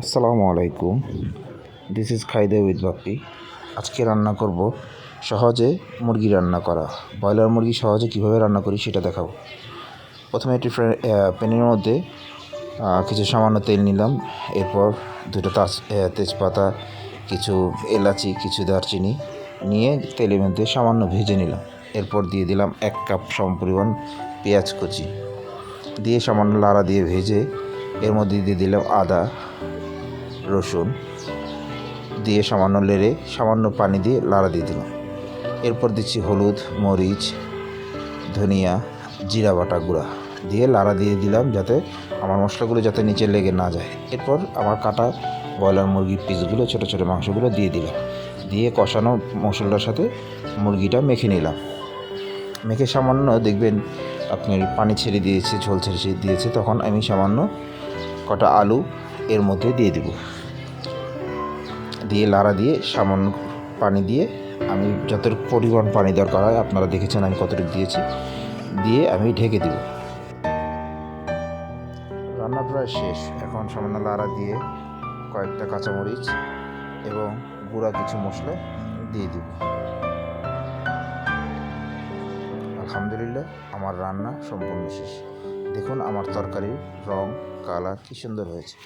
আসসালামু আলাইকুম। This is খাইদে উইথ বাপ্পি আজকে রান্না করব সহজে মুরগি রান্না করা। ব্রয়লার মুরগি সহজে কীভাবে রান্না করি সেটা দেখাবো। প্রথমে একটি প্যানের মধ্যে কিছু সামান্য তেল নিলাম। এরপর দুটো তাজ তেজপাতা, কিছু এলাচি, কিছু দারচিনি নিয়ে তেলের মধ্যে সামান্য ভেজে নিলাম। এরপর দিয়ে দিলাম এক কাপ সমপরিমাণ পেঁয়াজ কুচি। দিয়ে সামান্য লাড়া দিয়ে ভেজে এর মধ্যে দিয়ে দিলাম আদা রসুন দিয়ে সামান্য লেড়ে, সামান্য পানি দিয়ে লাড়া দিয়ে দিলাম। এরপর দিচ্ছি হলুদ, মরিচ, ধনিয়া, জিরা বাটা গুঁড়া দিয়ে লাড়া দিয়ে দিলাম যাতে আমার মশলাগুলো যাতে নিচে লেগে না যায়। এরপর আমার কাটা ব্রয়লার মুরগির পিসগুলো, ছোটো ছোটো মাংসগুলো দিয়ে দিলাম। দিয়ে কষানো মশলার সাথে মুরগিটা মেখে নিলাম। মেখে সামান্য দেখবেন আপনার পানি ছেড়ে দিয়েছে, ঝোল ছেড়ে দিয়েছে, তখন আমি সামান্য কটা আলু এর মধ্যে দিয়ে দেব। দিয়ে লাড়া দিয়ে সামান্য পানি দিয়ে আমি যতটুকু পরিমাণ পানি দরকার হয়, আপনারা দেখেছেন আমি কতটুকু দিয়েছি, দিয়ে আমি ঢেকে দেব। রান্না প্রায় শেষ। এখন সামান্য লাড়া দিয়ে কয়েকটা কাঁচামরিচ এবং গুঁড়া কিছু মশলা দিয়ে দিব। আলহামদুলিল্লাহ, আমার রান্না সম্পূর্ণ শেষ। দেখুন আমার তরকারির রং, কালার কী সুন্দর হয়েছে।